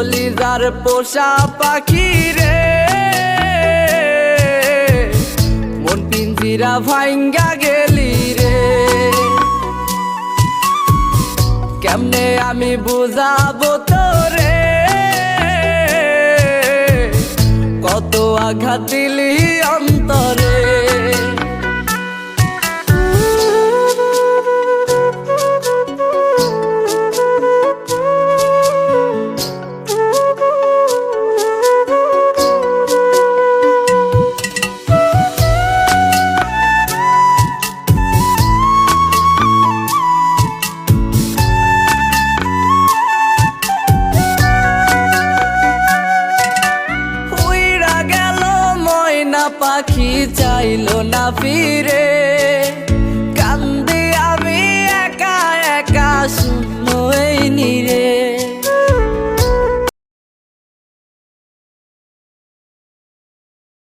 কলিজার পোষা পাখি রে। মন পিঞ্জিরা ভাঙ্গা গেলি রে। কেমনে আমি বুঝাবো তোরে? কত আঘাত দিলি অন্তরে। পাখি চাইল না ফিরে।